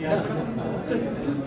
Yeah.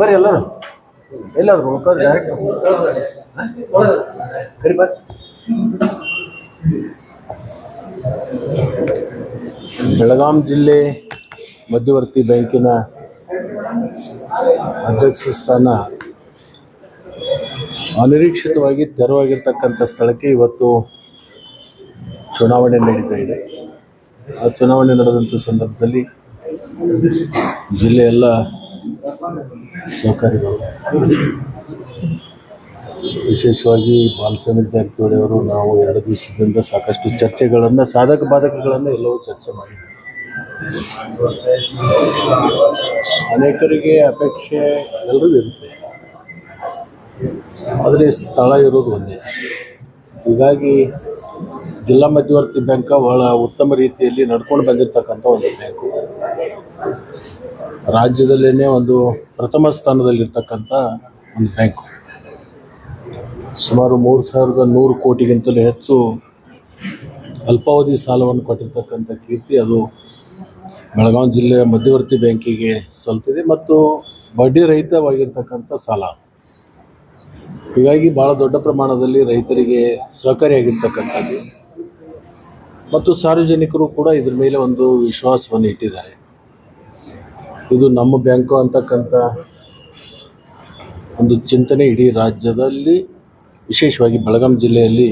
ಬರ್ರಿ ಎಲ್ಲರೂ? ಎಲ್ಲಾದ್ರು ಡೈರೆಕ್ಟ್ ಕರಿ ಬರ್ರಿ ಬೆಳಗಾಂ ಜಿಲ್ಲೆ ಮಧ್ಯವರ್ತಿ ಬ್ಯಾಂಕಿನ ಅಧ್ಯಕ್ಷ ಸ್ಥಾನ ಅನಿರೀಕ್ಷಿತವಾಗಿ ತೆರವಾಗಿರ್ತಕ್ಕಂಥ ಸ್ಥಳಕ್ಕೆ ಇವತ್ತು ಚುನಾವಣೆ ನಡೀತಾ ಇದೆ. ಆ ಚುನಾವಣೆ ನಡೆದಂಥ ಸಂದರ್ಭದಲ್ಲಿ ಜಿಲ್ಲೆಯೆಲ್ಲ ಸಹಕಾರಿಗಳು. ವಿಶೇಷವಾಗಿ ಬಾಲಚಂದ್ರ ಜಾರಕಿಹೊಳಿ ಅವರು ನಾವು ಎರಡು ದಿವಸದಿಂದ ಸಾಕಷ್ಟು ಚರ್ಚೆಗಳನ್ನು, ಸಾಧಕ ಬಾಧಕಗಳನ್ನು ಎಲ್ಲವೂ ಚರ್ಚೆ ಮಾಡಿದ್ದೀವಿ ಅನೇಕರಿಗೆ ಅಪೇಕ್ಷೆ ಎಲ್ಲರಿಗೂ ಇರುತ್ತೆ. ಆದರೆ ಸ್ಥಳ ಇರೋದು ಒಂದೇ. ಹೀಗಾಗಿ ಜಿಲ್ಲಾ ಮಧ್ಯವರ್ತಿ ಬ್ಯಾಂಕ್ ಬಹಳ ಉತ್ತಮ ರೀತಿಯಲ್ಲಿ ನಡ್ಕೊಂಡು ಬಂದಿರತಕ್ಕಂಥ ಒಂದು ಬ್ಯಾಂಕು. ರಾಜ್ಯದಲ್ಲೇ ಒಂದು ಪ್ರಥಮ ಸ್ಥಾನದಲ್ಲಿರ್ತಕ್ಕಂಥ ಒಂದು ಬ್ಯಾಂಕು. ಸುಮಾರು ಮೂರು ಸಾವಿರದ ನೂರು ಕೋಟಿಗಿಂತಲೂ ಹೆಚ್ಚು ಅಲ್ಪಾವಧಿ ಸಾಲವನ್ನು ಕೊಟ್ಟಿರ್ತಕ್ಕಂಥ ಕೀರ್ತಿ ಅದು ಬೆಳಗಾವಿ ಜಿಲ್ಲೆಯ ಮಧ್ಯವರ್ತಿ ಬ್ಯಾಂಕಿಗೆ ಸಲ್ತಿದೆ ಮತ್ತು ಬಡ್ಡಿ ರಹಿತವಾಗಿರ್ತಕ್ಕಂಥ ಸಾಲ. ಹೀಗಾಗಿ ಭಾಳ ದೊಡ್ಡ ಪ್ರಮಾಣದಲ್ಲಿ ರೈತರಿಗೆ ಸಹಕಾರಿಯಾಗಿರ್ತಕ್ಕಂಥದ್ದು. ಮತ್ತು ಸಾರ್ವಜನಿಕರು ಕೂಡ ಇದ್ರ ಮೇಲೆ ಒಂದು ವಿಶ್ವಾಸವನ್ನು ಇಟ್ಟಿದ್ದಾರೆ. ಇದು ನಮ್ಮ ಬ್ಯಾಂಕು ಅಂತಕ್ಕಂಥ ಒಂದು ಚಿಂತನೆ ಇಡೀ ರಾಜ್ಯದಲ್ಲಿ, ವಿಶೇಷವಾಗಿ ಬೆಳಗಾಂ ಜಿಲ್ಲೆಯಲ್ಲಿ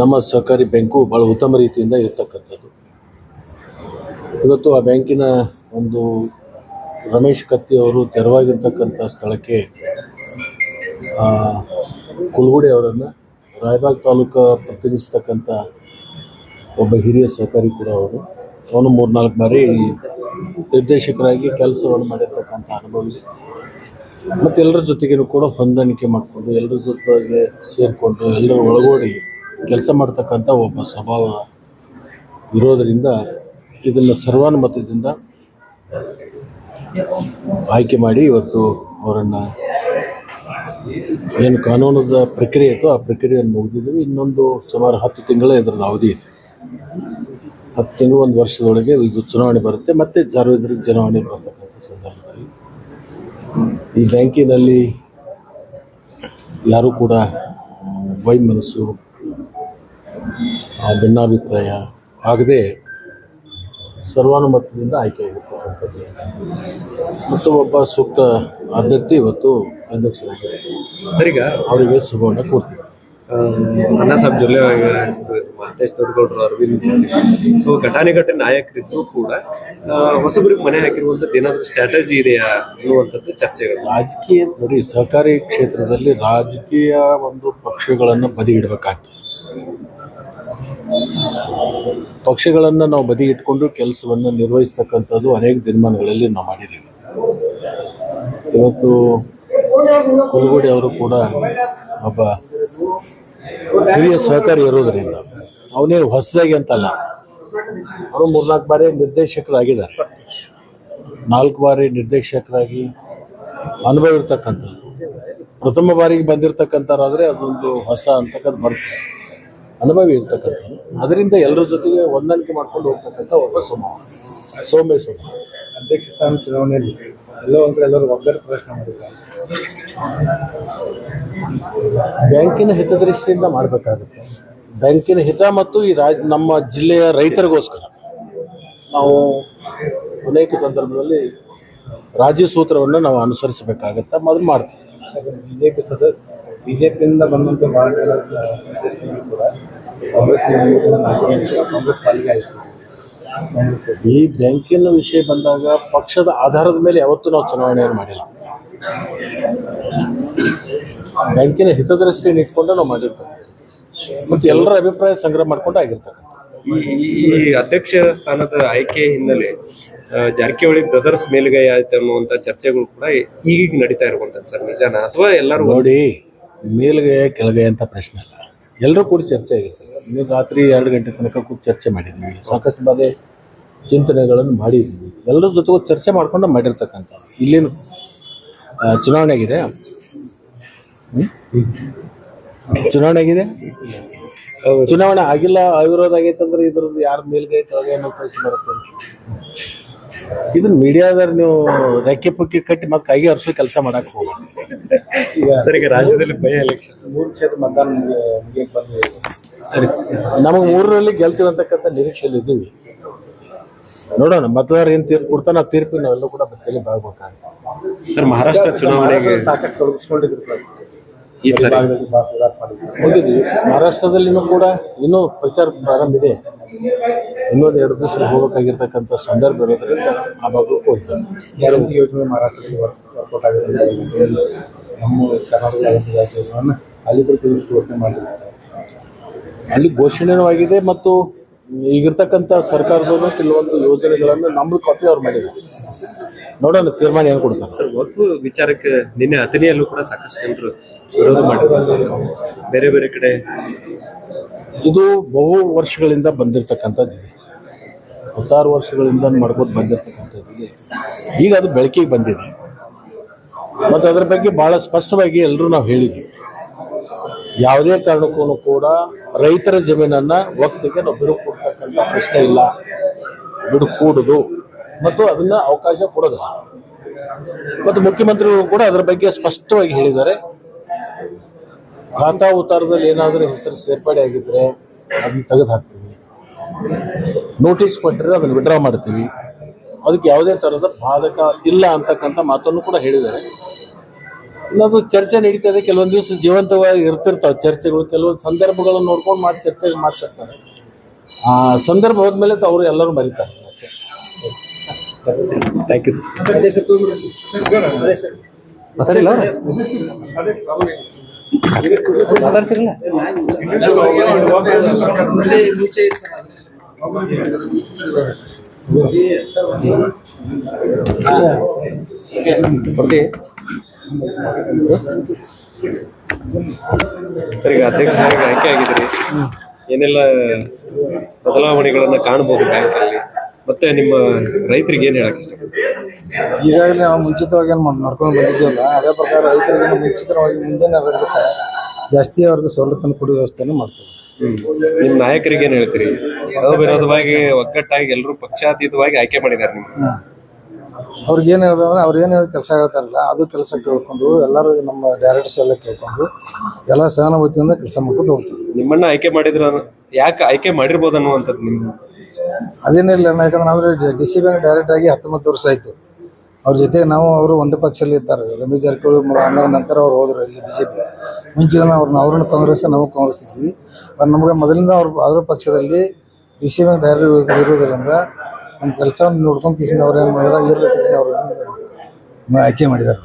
ನಮ್ಮ ಸಹಕಾರಿ ಬ್ಯಾಂಕು ಭಾಳ ಉತ್ತಮ ರೀತಿಯಿಂದ ಇರ್ತಕ್ಕಂಥದ್ದು. ಇವತ್ತು ಆ ಬ್ಯಾಂಕಿನ ಒಂದು ರಮೇಶ್ ಕತ್ತಿ ಅವರು ತೆರವಾಗಿರ್ತಕ್ಕಂಥ ಸ್ಥಳಕ್ಕೆ ಕುಲ್ಗುಡಿ ಅವರನ್ನು ರಾಯಬಾಗ್ ತಾಲೂಕು ಪ್ರತಿನಿಧಿಸ್ತಕ್ಕಂಥ ಒಬ್ಬ ಹಿರಿಯ ಸಹಕಾರಿ ಕೂಡ ಅವರು. ಅವನು ಮೂರ್ನಾಲ್ಕು ಬಾರಿ ನಿರ್ದೇಶಕರಾಗಿ ಕೆಲಸವನ್ನು ಮಾಡಿರ್ತಕ್ಕಂಥ ಅನುಭವ ಇದೆ. ಮತ್ತು ಎಲ್ಲರ ಜೊತೆಗೇನು ಕೂಡ ಹೊಂದಾಣಿಕೆ ಮಾಡಿಕೊಂಡು, ಎಲ್ಲರ ಜೊತೆಗೆ ಸೇರಿಕೊಂಡು, ಎಲ್ಲರ ಒಳಗೋಡಿ ಕೆಲಸ ಮಾಡ್ತಕ್ಕಂಥ ಒಬ್ಬ ಸ್ವಭಾವ ಇರೋದರಿಂದ ಇದನ್ನು ಸರ್ವಾನುಮತದಿಂದ ಆಯ್ಕೆ ಮಾಡಿ ಇವತ್ತು ಅವರನ್ನು ಏನು ಕಾನೂನದ ಪ್ರಕ್ರಿಯೆ ಇತ್ತು ಆ ಪ್ರಕ್ರಿಯೆಯನ್ನು ಮುಗಿದಿದ್ದೀವಿ. ಇನ್ನೊಂದು ಸುಮಾರು ಹತ್ತು ತಿಂಗಳ ಇದರ ಅವಧಿ ಇದೆ. ಹತ್ತು ತಿಂಗಳು ಒಂದು ವರ್ಷದೊಳಗೆ ಇದು ಚುನಾವಣೆ ಬರುತ್ತೆ. ಮತ್ತೆ ಸಾರ್ವಜನಿಕ ಚುನಾವಣೆ ಬರತಕ್ಕಂಥ ಸಂದರ್ಭದಲ್ಲಿ. ಈ ಬ್ಯಾಂಕಿನಲ್ಲಿ ಯಾರೂ ಕೂಡ ವೈಮನಸ್ಸು ಆ, ಭಿನ್ನಾಭಿಪ್ರಾಯ ಆಗದೆ ಸರ್ವಾನುಮತದಿಂದ ಆಯ್ಕೆಯಾಗಿರ್ತಕ್ಕಂಥದ್ದು ಮತ್ತು ಒಬ್ಬ ಸೂಕ್ತ ಅಭ್ಯರ್ಥಿ ಇವತ್ತು ಅಧ್ಯಕ್ಷರಾಗಿದ್ದಾರೆ. ಸರಿಗ? ಅವರಿಗೆ ಶುಭವನ್ನು ಕೊಡ್ತೀವಿ ಅಣ್ಣ ಅಣ್ಣಾ ಸಾಹೇಬ್ ಜೊಲ್ಲೆ ಮಹಂತೇಶ್ ದೊಡ್ಡಗೌಡರು, ಅರವಿಂದ್ ಸೊ ಘಟಾನುಘಟಿ ನಾಯಕರಿದ್ರು ಕೂಡ ಹೊಸಬರಿಗೆ ಮನೆ ಹಾಕಿರುವಂತದ್ದು ಏನಾದರೂ ಸ್ಟ್ರಾಟಜಿ ಇದೆಯಾ ಅನ್ನುವಂಥದ್ದು ಚರ್ಚೆಗಳು. ರಾಜಕೀಯ ನೋಡಿ ಸಹಕಾರಿ ಕ್ಷೇತ್ರದಲ್ಲಿ ರಾಜಕೀಯ ಒಂದು ಪಕ್ಷಗಳನ್ನು ಬದಿ ಇಡಬೇಕಾಗ್ತದೆ ಪಕ್ಷಗಳನ್ನು ನಾವು ಬದಿ ಇಟ್ಕೊಂಡು ಕೆಲಸವನ್ನು ನಿರ್ವಹಿಸ್ತಕ್ಕಂಥದ್ದು ಅನೇಕ ದಿನಮಾನಗಳಲ್ಲಿ ನಾವು ಮಾಡಿದ್ದೀವಿ. ಇವತ್ತು ಕುಲಗೋಡಿ ಅವರು ಕೂಡ ಒಬ್ಬ ಹಿರಿಯ ಸಹಕಾರಿ ಇರೋದರಿಂದ ಅವನೇನು ಹೊಸದಾಗಿ ಅಂತಲ್ಲ. ಅವರು ಮೂರ್ನಾಲ್ಕು ಬಾರಿ ನಿರ್ದೇಶಕರಾಗಿದ್ದಾರೆ. ನಾಲ್ಕು ಬಾರಿ ನಿರ್ದೇಶಕರಾಗಿ ಅನುಭವ ಇರ್ತಕ್ಕಂಥ ಪ್ರಥಮ ಬಾರಿಗೆ ಬಂದಿರತಕ್ಕಂಥವ್ರಾದರೆ ಅದೊಂದು ಹೊಸ ಅಂತಕ್ಕಂಥ ಬರುತ್ತೆ ಅನುಭವಿ ಇರ್ತಕ್ಕಂಥದ್ದು ಅದರಿಂದ ಎಲ್ಲರ ಜೊತೆಗೆ ಹೊಂದಾಣಿಕೆ ಮಾಡ್ಕೊಂಡು ಹೋಗ್ತಕ್ಕಂಥ ಒಬ್ಬ ಸ್ವಭಾವ ಸೋಮೇಶ್ವರ ಅಧ್ಯಕ್ಷ ಸ್ಥಾನ ಚುನಾವಣೆಯಲ್ಲಿ ಎಲ್ಲೋ ಒಂದು ಎಲ್ಲರೂ ಒಬ್ಬರು ಪ್ರಶ್ನೆ ಮಾಡಿದ್ದಾರೆ. ಬ್ಯಾಂಕಿನ ಹಿತದೃಷ್ಟಿಯಿಂದ ಮಾಡಬೇಕಾಗುತ್ತೆ. ಬ್ಯಾಂಕಿನ ಹಿತ ಮತ್ತು ಈ ರಾಜ್ ನಮ್ಮ ಜಿಲ್ಲೆಯ ರೈತರಿಗೋಸ್ಕರ. ನಾವು ಅನೇಕ ಸಂದರ್ಭದಲ್ಲಿ ರಾಜ್ಯ ಸೂತ್ರವನ್ನು ನಾವು ಅನುಸರಿಸಬೇಕಾಗತ್ತೆ ಮೊದಲು ಮಾಡ್ತೀವಿ. ಬಿಜೆಪಿ ಸದ ಬಿಜೆಪಿಯಿಂದ ಜನ ಕೂಡ ಕಾಂಗ್ರೆಸ್ ಕಾಂಗ್ರೆಸ್ ಪಾಲಿಗೆ ಆಯಿತು. ಈ ಬ್ಯಾಂಕಿನ ವಿಷಯ ಬಂದಾಗ ಪಕ್ಷದ ಆಧಾರದ ಮೇಲೆ ಯಾವತ್ತೂ ನಾವು ಚುನಾವಣೆಯನ್ನು ಮಾಡಿಲ್ಲ. ಬ್ಯಾಂಕಿನ ಹಿತದೃಷ್ಟಿಯನ್ನು ಇಟ್ಕೊಂಡು ನಾವು ಮಾಡಿರ್ತೇವೆ. ಮತ್ತು ಎಲ್ಲರ ಅಭಿಪ್ರಾಯ ಸಂಗ್ರಹ ಮಾಡ್ಕೊಂಡು ಆಗಿರ್ತಾರೆ ಈ ಈ ಅಧ್ಯಕ್ಷ ಸ್ಥಾನದ ಆಯ್ಕೆ ಹಿನ್ನೆಲೆ ಜಾರಕಿಹೊಳಿ ಬ್ರದರ್ಸ್ ಮೇಲುಗೈ ಆಯ್ತು ಅನ್ನುವಂತ ಚರ್ಚೆಗಳು ಕೂಡ ಈಗೀಗ ನಡೀತಾ ಇರುವಂತದ್ದು ಸರ್ ನಿಜಾನ? ಅಥವಾ ಎಲ್ಲರೂ ನೋಡಿ ಮೇಲ್ಗೈ ಕೆಳಗೈ ಅಂತ ಪ್ರಶ್ನೆ ಅಲ್ಲ. ಎಲ್ಲರೂ ಕೂಡ ಚರ್ಚೆ ಆಗಿರ್ತದೆ. ನೀವು ರಾತ್ರಿ ಎರಡು ಗಂಟೆ ತನಕ ಕೂಡ ಚರ್ಚೆ ಮಾಡಿದ್ವಿ. ಸಾಕಷ್ಟು ಬಾರಿ ಚಿಂತನೆಗಳನ್ನು ಮಾಡಿದ್ವಿ. ಎಲ್ಲರ ಜೊತೆಗೂ ಚರ್ಚೆ ಮಾಡ್ಕೊಂಡು ಮಾಡಿರ್ತಕ್ಕಂಥ ಇಲ್ಲಿನ ಚುನಾವಣೆ ಆಗಿದೆ? ಚುನಾವಣೆ ಆಗಿದೆ? ಚುನಾವಣೆ ಆಗಿಲ್ಲ ಅವಿರೋಧ ಆಗೈತೆ ಅಂದ್ರೆ ಇದ್ರದ್ದು ಯಾರ ಮೇಲ್ಗೈ ಅನ್ನೋ ಪ್ರಶ್ನೆ ಬರುತ್ತೆ. ಇದನ್ನ ಮೀಡಿಯಾದಾರ ನೀವು ರೆಕ್ಕೆ ಪುಕ್ಕಿ ಕಟ್ಟಿ ಮತ್ತೆ ಕೈಗೆ ಹರಿಸೋ ಕೆಲಸ ಮಾಡಕ್ ಹೋಗಿ ಈಗ ರಾಜ್ಯದಲ್ಲಿ ಬೈ ಎಲೆಕ್ಷನ್ ಮೂರು ಕ್ಷೇತ್ರ ಮತದಾನ ಮುಗಿಯಕ್ಕೆ ಬಂದಿದೆ ಸರಿ ನಮಗೆ ಮೂರರಲ್ಲಿ ಗೆಲ್ತೀವಿ ಅಂತಕ್ಕಂಥ ನಿರೀಕ್ಷೆಯಲ್ಲಿ ಇದ್ದೀವಿ. ನೋಡೋಣ ಮತದಾರ ಏನು ತೀರ್ಪು ಕೊಡ್ತಾನೆ ಆ ತೀರ್ಪಿನ ನಾವೆಲ್ಲ ಕೂಡ ಬಾಗ್ಬೇಕಾಗುತ್ತೆ ಸರ್ ಮಹಾರಾಷ್ಟ್ರ ಚುನಾವಣೆಗೆ ಸಾಕಷ್ಟು ತೊಡಗಿಸ್ಕೊಂಡಿದ್ರು. ಈ ಸರಿ. ಹೋಗಿದ್ವಿ ಮಹಾರಾಷ್ಟ್ರದಲ್ಲಿನೂ ಕೂಡ ಇನ್ನೂ ಪ್ರಚಾರ ಪ್ರಾರಂಭ ಇದೆ. ಇನ್ನೊಂದು ಎರಡು ದಿವಸ ಹೋಗಬೇಕಾಗಿರ್ತಕ್ಕಂಥ ಸಂದರ್ಭ ಇರೋದ್ರಿಂದ ಆ ಭಾಗಕ್ಕೂ ಹೋಗ್ತಾರೆ ಯೋಜನೆ ಮಹಾರಾಷ್ಟ್ರದಲ್ಲಿ ವರ್ಕೌಟ್ ನಮ್ಮ ಕರ್ನಾಟಕದ ಅಲ್ಲಿ ಕೆಲವಷ್ಟು ಮಾಡಿದ್ದಾರೆ. ಅಲ್ಲಿ ಘೋಷಣೆನೂ ಆಗಿದೆ ಮತ್ತು ಈಗಿರ್ತಕ್ಕಂಥ ಸರ್ಕಾರದವರು ಕೆಲವೊಂದು ಯೋಜನೆಗಳನ್ನು ನಮ್ಮದು ಕಾಪಿ ಅವ್ರು ಮಾಡಿದ್ದಾರೆ. ನೋಡೋಣ ತೀರ್ಮಾನ ಏನು ಕೊಡ್ತಾರೆ. ಸರ್ ಒಟ್ಟು ವಿಚಾರಕ್ಕೆ ನಿನ್ನೆ ಅಥಣಿಯಲ್ಲೂ ಕೂಡ ಸಾಕಷ್ಟು ಜನರು ವಿರೋಧ ಮಾಡಿದ್ರು. ಬೇರೆ ಬೇರೆ ಕಡೆ ಇದು ಬಹು ವರ್ಷಗಳಿಂದ ಬಂದಿರತಕ್ಕಂಥದ್ದು ಇದೆ ಹತ್ತಾರು ವರ್ಷಗಳಿಂದ ಮಾಡ್ಕೊಂಡು ಬಂದಿರತಕ್ಕಂಥದ್ದು ಇದೆ ಈಗ ಅದು ಬೆಳಕಿಗೆ ಬಂದಿದೆ. ಮತ್ತು ಅದರ ಬಗ್ಗೆ ಭಾಳ ಸ್ಪಷ್ಟವಾಗಿ ಎಲ್ಲರೂ ನಾವು ಹೇಳಿದ್ವಿ. ಯಾವುದೇ ಕಾರಣಕ್ಕೂ ಕೂಡ ರೈತರ ಜಮೀನನ್ನು ಒಕ್ಕಿಗೆ ನಾವು ಬಿಡು ಕೊಡ್ತಕ್ಕಂಥ ಪ್ರಶ್ನೆ ಇಲ್ಲ. ಬಿಡುಕೂಡುದು ಮತ್ತು ಅದನ್ನು ಅವಕಾಶ ಕೊಡೋದಿಲ್ಲ. ಮತ್ತು ಮುಖ್ಯಮಂತ್ರಿಗಳು ಕೂಡ ಅದರ ಬಗ್ಗೆ ಸ್ಪಷ್ಟವಾಗಿ ಹೇಳಿದ್ದಾರೆ. ಖಾತಾ ಉತ್ತಾರದಲ್ಲಿ ಏನಾದರೂ ಹೆಸರು ಸೇರ್ಪಡೆ ಆಗಿದ್ರೆ ಅದನ್ನ ತೆಗೆದು ಹಾಕ್ತೀವಿ ನೋಟಿಸ್ ಕೊಟ್ಟರೆ ಅದನ್ನು ವಿಡ್ರಾ ಮಾಡ್ತೀವಿ ಅದಕ್ಕೆ ಯಾವುದೇ ಥರದ ಬಾಧಕ ಇಲ್ಲ ಅಂತಕ್ಕಂಥ ಮಾತನ್ನು ಕೂಡ ಹೇಳಿದ್ದಾರೆ ಇನ್ನದು ಚರ್ಚೆ ನಡೀತದೆ ಕೆಲವೊಂದು ದಿವಸ ಜೀವಂತವಾಗಿ ಇರ್ತಿರ್ತಾವೆ ಚರ್ಚೆಗಳು ಕೆಲವೊಂದು ಸಂದರ್ಭಗಳನ್ನು ನೋಡ್ಕೊಂಡು ಮಾಡಿ ಚರ್ಚೆ ಮಾಡ್ತಿರ್ತಾರೆ ಆ ಸಂದರ್ಭ ಹೋದ್ಮೇಲೆ ಅವರು ಎಲ್ಲರೂ ಮರಿತಾರೆ ಥ್ಯಾಂಕ್ ಯು ಸರ್ ಸರ್, ಈಗ ಅಧ್ಯಕ್ಷರಾಗಿ ಆಯ್ಕೆ ಆಗಿದ್ರಿ. ಏನೆಲ್ಲ ಬದಲಾವಣೆಗಳನ್ನ ಕಾಣಬಹುದು ಬ್ಯಾಂಕ್ ಅಲ್ಲಿ ಮತ್ತೆ ನಿಮ್ಮ ರೈತರಿಗೆ ಏನ್ ಹೇಳಕ್ ಈಗಾಗಲೇ ನಾವು ಮುಂಚಿತವಾಗಿ ಏನು ನಡ್ಕೊಂಡು ಬಂದಿದ್ದೇವಲ್ಲ ಅದೇ ಪ್ರಕಾರ ರೈತರಿಗೆ ಮುಂಚಿತವಾಗಿ ಮುಂದಿನ ವರ್ಗಕ್ಕೆ ಜಾಸ್ತಿ ಅವ್ರಿಗೆ ಸವಲತ್ತನ್ನು ಕೊಡುವ ವ್ಯವಸ್ಥೆಯನ್ನು ಮಾಡ್ತೀವಿ. ನಿಮ್ಮ ನಾಯಕರಿಗೆ ಏನ್ ಹೇಳ್ತೀರಿ? ಅವಿರೋಧವಾಗಿ ಒಗ್ಗಟ್ಟಾಗಿ ಎಲ್ಲರೂ ಪಕ್ಷಾತೀತವಾಗಿ ಆಯ್ಕೆ ಮಾಡಿದ್ದಾರೆ ನಿಮ್ಗೆ. ಅವ್ರಿಗೆ ಏನು ಅವ್ರ ಅವ್ರು ಏನು ಕೆಲಸ ಹೇಳ್ತಾರಲ್ಲ ಅದು ಕೆಲಸ ಕೇಳ್ಕೊಂಡು ಎಲ್ಲರೂ ನಮ್ಮ ಡೈರೆಕ್ಟರ್ಸ್ ಎಲ್ಲ ಕೇಳ್ಕೊಂಡು ಎಲ್ಲ ಸಹಾನುಭೂತಿಯಿಂದ ಕೆಲಸ ಮಾಡ್ಕೊಂಡು ಹೋಗ್ತೀವಿ. ನಿಮ್ಮನ್ನ ಆಯ್ಕೆ ಮಾಡಿದ್ರ ಯಾಕೆ ಆಯ್ಕೆ ಮಾಡಿರ್ಬೋದು ಅನ್ನುವಂಥದ್ದು ನಿಮ್ಮ ಅದೇನಿಲ್ಲ ಯಾಕಂದ್ರೆ ನಾವು ಡಿ ಸಿ ಬ್ಯಾಂಕ್ ಡೈರೆಕ್ಟ್ ಆಗಿ ಹತ್ತೊಂಬತ್ತು ವರ್ಷ ಆಯಿತು. ಅವ್ರ ಜೊತೆ ನಾವು ಅವರು ಒಂದು ಪಕ್ಷದಲ್ಲಿ ಇರ್ತಾರೆ ರಮೇಶ್ ಜಾರಕಿಹೊಳಿ ಅಂದಾಗ ನಂತರ ಅವ್ರು ಹೋದ್ರು ಇಲ್ಲಿ ಬಿ ಜೆ ಪಿ ಮುಂಚಿನ ಅವ್ರನ್ನ ಅವ್ರನ್ನ ಕಾಂಗ್ರೆಸ್, ನಾವು ಕಾಂಗ್ರೆಸ್ ಇದ್ವಿ. ಅದು ನಮಗೆ ಮೊದಲಿಂದ ಅವ್ರು, ಅವರ ಪಕ್ಷದಲ್ಲಿ ಡಿ ಸಿ ಬ್ಯಾಂಕ್ ಡೈರಿ ಇರೋದರಿಂದ ನಮ್ಮ ಕೆಲಸವನ್ನು ನೋಡ್ಕೊಂಡು ಕಿಶನ್ ಅವ್ರು ಏನು ಮಾಡಿದ್ರೆ ಇರಲಿ ಅವರು ಆಯ್ಕೆ ಮಾಡಿದ್ದಾರೆ.